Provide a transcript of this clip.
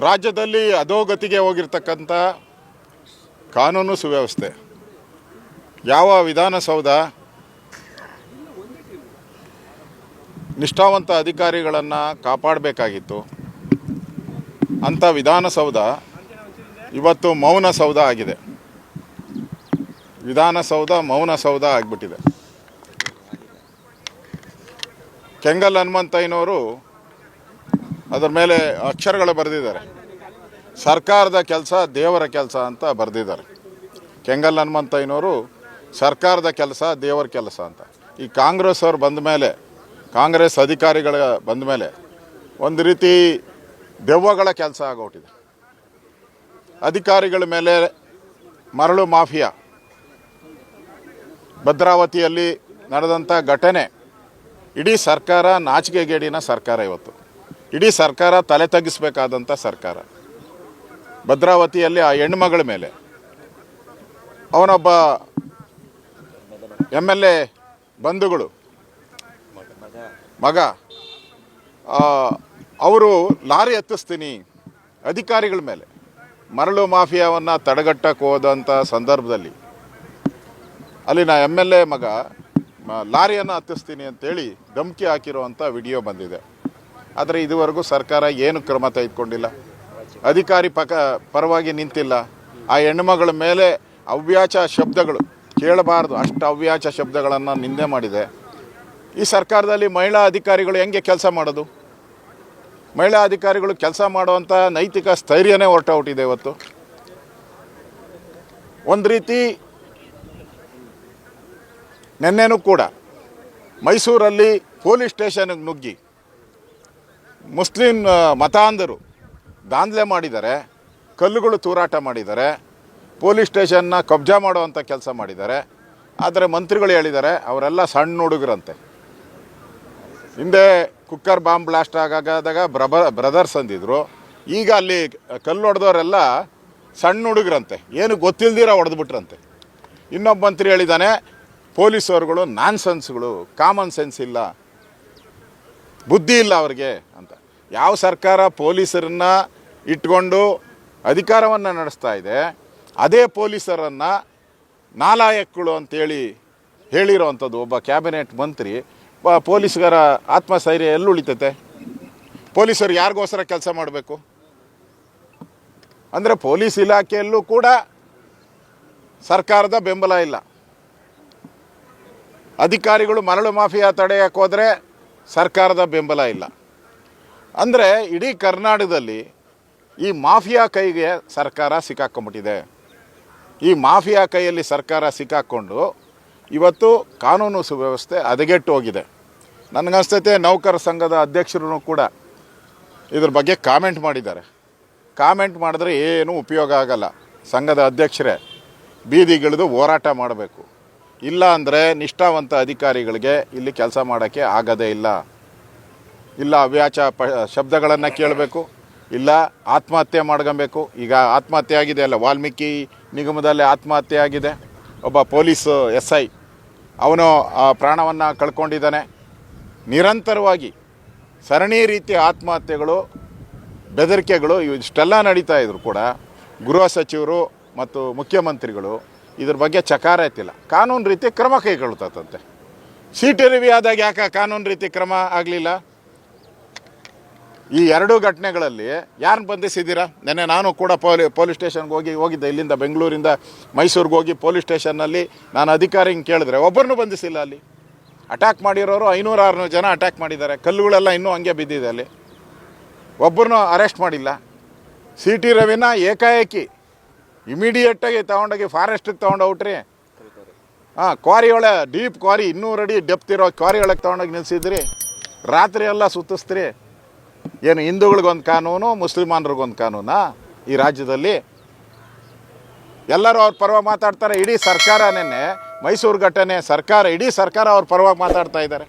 ರಾಜ್ಯದಲ್ಲಿ ಅಧೋಗತಿಗೆ ಹೋಗಿರ್ತಕ್ಕಂಥ ಕಾನೂನು ಸುವ್ಯವಸ್ಥೆ. ಯಾವ ವಿಧಾನಸೌಧ ನಿಷ್ಠಾವಂತ ಅಧಿಕಾರಿಗಳನ್ನು ಕಾಪಾಡಬೇಕಾಗಿತ್ತು ಅಂಥ ವಿಧಾನಸೌಧ ಇವತ್ತು ಮೌನ ಸೌಧ ಆಗಿದೆ. ವಿಧಾನಸೌಧ ಮೌನ ಸೌಧ ಆಗಿಬಿಟ್ಟಿದೆ. ಕೆಂಗಲ್ ಹನುಮಂತಯ್ಯನವರು ಅದರ ಮೇಲೆ ಅಕ್ಷರಗಳು ಬರೆದಿದ್ದಾರೆ. ಸರ್ಕಾರದ ಕೆಲಸ ದೇವರ ಕೆಲಸ ಅಂತ ಬರೆದಿದ್ದಾರೆ. ಕೆಂಗಲ್ ಹನುಮಂತಯ್ಯನವರು ಸರ್ಕಾರದ ಕೆಲಸ ದೇವರ ಕೆಲಸ ಅಂತ. ಈ ಕಾಂಗ್ರೆಸ್ ಅವ್ರು ಬಂದ ಮೇಲೆ, ಕಾಂಗ್ರೆಸ್ ಅಧಿಕಾರಿಗಳ ಬಂದ ಮೇಲೆ ಒಂದು ರೀತಿ ದೆವ್ವಗಳ ಕೆಲಸ ಆಗೋಟಿದೆ. ಅಧಿಕಾರಿಗಳ ಮೇಲೆ ಮರಳು ಮಾಫಿಯಾ. ಭದ್ರಾವತಿಯಲ್ಲಿ ನಡೆದಂಥ ಘಟನೆ ಇಡೀ ಸರ್ಕಾರ ನಾಚಿಕೆಗೇಡಿನ ಸರ್ಕಾರ ಇವತ್ತು. ಇಡೀ ಸರ್ಕಾರ ತಲೆ ತಗ್ಗಿಸ್ಬೇಕಾದಂಥ ಸರ್ಕಾರ. ಭದ್ರಾವತಿಯಲ್ಲಿ ಆ ಹೆಣ್ಮಗಳ ಮೇಲೆ. ಅವನೊಬ್ಬ ಎಂ ಎಲ್ ಎ ಬಂಧುಗಳು. ಮಗ. ಅವರು ಲಾರಿ ಹತ್ತಿಸ್ತೀನಿ ಅಧಿಕಾರಿಗಳ ಮೇಲೆ. ಮರಳು ಮಾಫಿಯಾವನ್ನು ತಡೆಗಟ್ಟಕ್ಕೆ ಹೋದಂಥ ಸಂದರ್ಭದಲ್ಲಿ. ಅಲ್ಲಿನ ಎಂ ಎಲ್ ಎ ಮಗ ಲಾರಿಯನ್ನು ಹತ್ತಿಸ್ತೀನಿ ಅಂತೇಳಿ ಧಮಕಿ ಹಾಕಿರುವಂಥ ವಿಡಿಯೋ ಬಂದಿದೆ. ಆದರೆ ಇದುವರೆಗೂ ಸರ್ಕಾರ ಏನು ಕ್ರಮ ತೆಗೆದುಕೊಂಡಿಲ್ಲ. ಅಧಿಕಾರಿ ಪಕ ಪರವಾಗಿ ನಿಂತಿಲ್ಲ. ಆ ಹೆಣ್ಣುಮಗಳ ಮೇಲೆ ಅವ್ಯಾಚ ಶಬ್ದಗಳು ಕೇಳಬಾರ್ದು. ಅಷ್ಟು ಅವ್ಯಾಚ ಶಬ್ದಗಳನ್ನು ನಿಂದೆ ಮಾಡಿದೆ. ಈ ಸರ್ಕಾರದಲ್ಲಿ ಮಹಿಳಾ ಅಧಿಕಾರಿಗಳು ಹೆಂಗೆ ಕೆಲಸ ಮಾಡೋದು? ಮಹಿಳಾ ಅಧಿಕಾರಿಗಳು ಕೆಲಸ ಮಾಡುವಂಥ ನೈತಿಕ ಸ್ಥೈರ್ಯನೇ ಹೊರಟೋಗ್ಬಿಟ್ಟಿದೆ ಇವತ್ತು. ಒಂದು ರೀತಿ ನೆನ್ನೆನೂ ಕೂಡ ಮೈಸೂರಲ್ಲಿ ಪೊಲೀಸ್ ಸ್ಟೇಷನ್ಗೆ ನುಗ್ಗಿ ಮುಸ್ಲಿಂ ಮತಾಂಧರು ದಾಂಧಲೆ ಮಾಡಿದ್ದಾರೆ, ಕಲ್ಲುಗಳು ತೂರಾಟ ಮಾಡಿದ್ದಾರೆ, ಪೊಲೀಸ್ ಸ್ಟೇಷನ್ನ ಕಬ್ಜಾ ಮಾಡುವಂಥ ಕೆಲಸ ಮಾಡಿದ್ದಾರೆ. ಆದರೆ ಮಂತ್ರಿಗಳು ಹೇಳಿದ್ದಾರೆ, ಅವರೆಲ್ಲ ಸಣ್ಣ ಹುಡುಗರಂತೆ. ಹಿಂದೆ ಕುಕ್ಕರ್ ಬಾಂಬ್ ಬ್ಲಾಸ್ಟ್ ಆಗಾಗದಾಗ ಬ್ರಬ, ಬ್ರದರ್ಸ್ ಅಂದಿದ್ರು, ಈಗ ಅಲ್ಲಿ ಕಲ್ಲು ಹೊಡೆದವರೆಲ್ಲ ಸಣ್ಣ ಹುಡುಗರಂತೆ. ಏನು ಗೊತ್ತಿಲ್ದಿರ ಹೊಡೆದ್ಬಿಟ್ರಂತೆ. ಇನ್ನೊಬ್ಬ ಮಂತ್ರಿ ಹೇಳಿದ್ದಾನೆ, ಪೊಲೀಸರುಗಳು ನಾನ್ ಸೆನ್ಸ್ಗಳು ಕಾಮನ್ ಸೆನ್ಸ್ ಇಲ್ಲ, ಬುದ್ಧಿ ಇಲ್ಲ ಅವ್ರಿಗೆ ಅಂತ. ಯಾವ ಸರ್ಕಾರ ಪೊಲೀಸರನ್ನು ಇಟ್ಕೊಂಡು ಅಧಿಕಾರವನ್ನು ನಡೆಸ್ತಾ ಇದೆ, ಅದೇ ಪೊಲೀಸರನ್ನು ನಾಲಾಯಕ್ಕಳು ಅಂತೇಳಿ ಹೇಳಿರೋವಂಥದ್ದು ಒಬ್ಬ ಕ್ಯಾಬಿನೆಟ್ ಮಂತ್ರಿ ಪೊಲೀಸ್ಗರ ಆತ್ಮಸ್ಥೈರ್ಯ ಎಲ್ಲಿ ಉಳಿತೈತೆ ಪೊಲೀಸರು ಯಾರಿಗೋಸ್ಕರ ಕೆಲಸ ಮಾಡಬೇಕು? ಅಂದರೆ ಪೊಲೀಸ್ ಇಲಾಖೆಯಲ್ಲೂ ಕೂಡ ಸರ್ಕಾರದ ಬೆಂಬಲ ಇಲ್ಲ. ಅಧಿಕಾರಿಗಳು ಮರಳು ಮಾಫಿಯಾ ತಡೆಯಕ್ಕೆ ಹೋದರೆ ಸರ್ಕಾರದ ಬೆಂಬಲ ಇಲ್ಲ. ಅಂದರೆ ಇಡೀ ಕರ್ನಾಟಕದಲ್ಲಿ ಈ ಮಾಫಿಯಾ ಕೈಗೆ ಸರ್ಕಾರ ಸಿಕ್ಕಾಕೊಂಬಿಟ್ಟಿದೆ ಈ ಮಾಫಿಯಾ ಕೈಯಲ್ಲಿ ಸರ್ಕಾರ ಸಿಕ್ಕಾಕ್ಕೊಂಡು ಇವತ್ತು ಕಾನೂನು ಸುವ್ಯವಸ್ಥೆ ಹದಗೆಟ್ಟು ಹೋಗಿದೆ. ನನಗನ್ಸ್ತೈತೆ ನೌಕರ ಸಂಘದ ಅಧ್ಯಕ್ಷರು ಕೂಡ ಇದ್ರ ಬಗ್ಗೆ ಕಾಮೆಂಟ್ ಮಾಡಿದ್ದಾರೆ. ಕಾಮೆಂಟ್ ಮಾಡಿದ್ರೆ ಏನೂ ಉಪಯೋಗ ಆಗಲ್ಲ. ಸಂಘದ ಅಧ್ಯಕ್ಷರೇ, ಬೀದಿಗಿಳಿದು ಹೋರಾಟ ಮಾಡಬೇಕು. ಇಲ್ಲ ಅಂದರೆ ನಿಷ್ಠಾವಂತ ಅಧಿಕಾರಿಗಳಿಗೆ ಇಲ್ಲಿ ಕೆಲಸ ಮಾಡೋಕ್ಕೆ ಆಗದೇ ಇಲ್ಲ. ಇಲ್ಲ ಅವ್ಯಾಚ ಪ, ಶಬ್ದಗಳನ್ನು ಕೇಳಬೇಕು, ಇಲ್ಲ ಆತ್ಮಹತ್ಯೆ ಮಾಡ್ಕೊಬೇಕು ಈಗ ಆತ್ಮಹತ್ಯೆ ಆಗಿದೆ ಅಲ್ಲ, ವಾಲ್ಮೀಕಿ ನಿಗಮದಲ್ಲಿ ಆತ್ಮಹತ್ಯೆ ಆಗಿದೆ. ಒಬ್ಬ ಪೊಲೀಸ್ ಎಸ್ ಐ ಅವನು ಆ ಪ್ರಾಣವನ್ನು ಕಳ್ಕೊಂಡಿದ್ದಾನೆ. ನಿರಂತರವಾಗಿ ಸರಣಿ ರೀತಿಯ ಆತ್ಮಹತ್ಯೆಗಳು, ಬೆದರಿಕೆಗಳು ಇಷ್ಟೆಲ್ಲ ನಡೀತಾ ಇದ್ರು ಕೂಡ ಗೃಹ ಸಚಿವರು ಮತ್ತು ಮುಖ್ಯಮಂತ್ರಿಗಳು ಇದ್ರ ಬಗ್ಗೆ ಚಕಾರ ಎತ್ತಿಲ್ಲ ಕಾನೂನು ರೀತಿ ಕ್ರಮ ಕೈಗೊಳ್ತದಂತೆ ಟಿ ರಿವಿ ಆದಾಗ ಯಾಕೆ ಕಾನೂನು ರೀತಿ ಕ್ರಮ ಆಗಲಿಲ್ಲ? ಈ ಎರಡೂ ಘಟನೆಗಳಲ್ಲಿ ಯಾರನ್ನ ಬಂಧಿಸಿದ್ದೀರಾ? ನೆನ್ನೆ ನಾನು ಕೂಡ ಪೊಲಿ, ಪೊಲೀಸ್ ಸ್ಟೇಷನ್ಗೆ ಹೋಗಿ, ಹೋಗಿದ್ದೆ. ಇಲ್ಲಿಂದ ಬೆಂಗಳೂರಿಂದ ಮೈಸೂರಿಗೆ ಹೋಗಿ ಪೊಲೀಸ್ ಸ್ಟೇಷನ್ನಲ್ಲಿ ನಾನು ಅಧಿಕಾರಿ ಹಿಂಗೆ ಕೇಳಿದ್ರೆ, ಒಬ್ಬರನ್ನೂ ಬಂಧಿಸಿಲ್ಲ ಅಲ್ಲಿ. ಅಟ್ಯಾಕ್ ಮಾಡಿರೋರು ಐನೂರು ಆರುನೂರು ಜನ ಅಟ್ಯಾಕ್ ಮಾಡಿದ್ದಾರೆ. ಕಲ್ಲುಗಳೆಲ್ಲ ಇನ್ನೂ ಹಂಗೆ ಬಿದ್ದಿದೆ ಅಲ್ಲಿ. ಒಬ್ಬರನ್ನೂ ಅರೆಸ್ಟ್ ಮಾಡಿಲ್ಲ. ಸಿ ಟಿ ರವಿನ ಏಕಾಏಕಿ ಇಮಿಡಿಯೇಟಾಗಿ ತೊಗೊಂಡೋಗಿ ಫಾರೆಸ್ಟಿಗೆ ತೊಗೊಂಡೋಗ್ಬಿಟ್ರಿ ಹಾಂ ಕ್ವಾರಿ ಒಳಗೆ ಡೀಪ್ ಕ್ವಾರಿ, ಇನ್ನೂರು ಅಡಿ ಡೆಪ್ತ್ ಇರೋ ಕ್ವಾರಿ ಒಳಗೆ ತೊಗೊಂಡೋಗಿ ನಿಲ್ಸಿದ್ರಿ. ರಾತ್ರಿ ಎಲ್ಲ ಸುತ್ತಿಸ್ತ್ರಿ. ಏನು ಹಿಂದೂಗಳಿಗೊಂದು ಕಾನೂನು, ಮುಸ್ಲಿಮಾನ್ರಿಗೊಂದು ಕಾನೂನಾ? ಈ ರಾಜ್ಯದಲ್ಲಿ ಎಲ್ಲರೂ ಅವ್ರ ಪರವಾಗಿ ಮಾತಾಡ್ತಾರೆ. ಇಡೀ ಸರ್ಕಾರ ನಿನ್ನೆ ಮೈಸೂರು ಘಟನೆ ಸರ್ಕಾರ, ಇಡೀ ಸರ್ಕಾರ ಅವ್ರ ಪರವಾಗಿ ಮಾತಾಡ್ತಾ ಇದ್ದಾರೆ.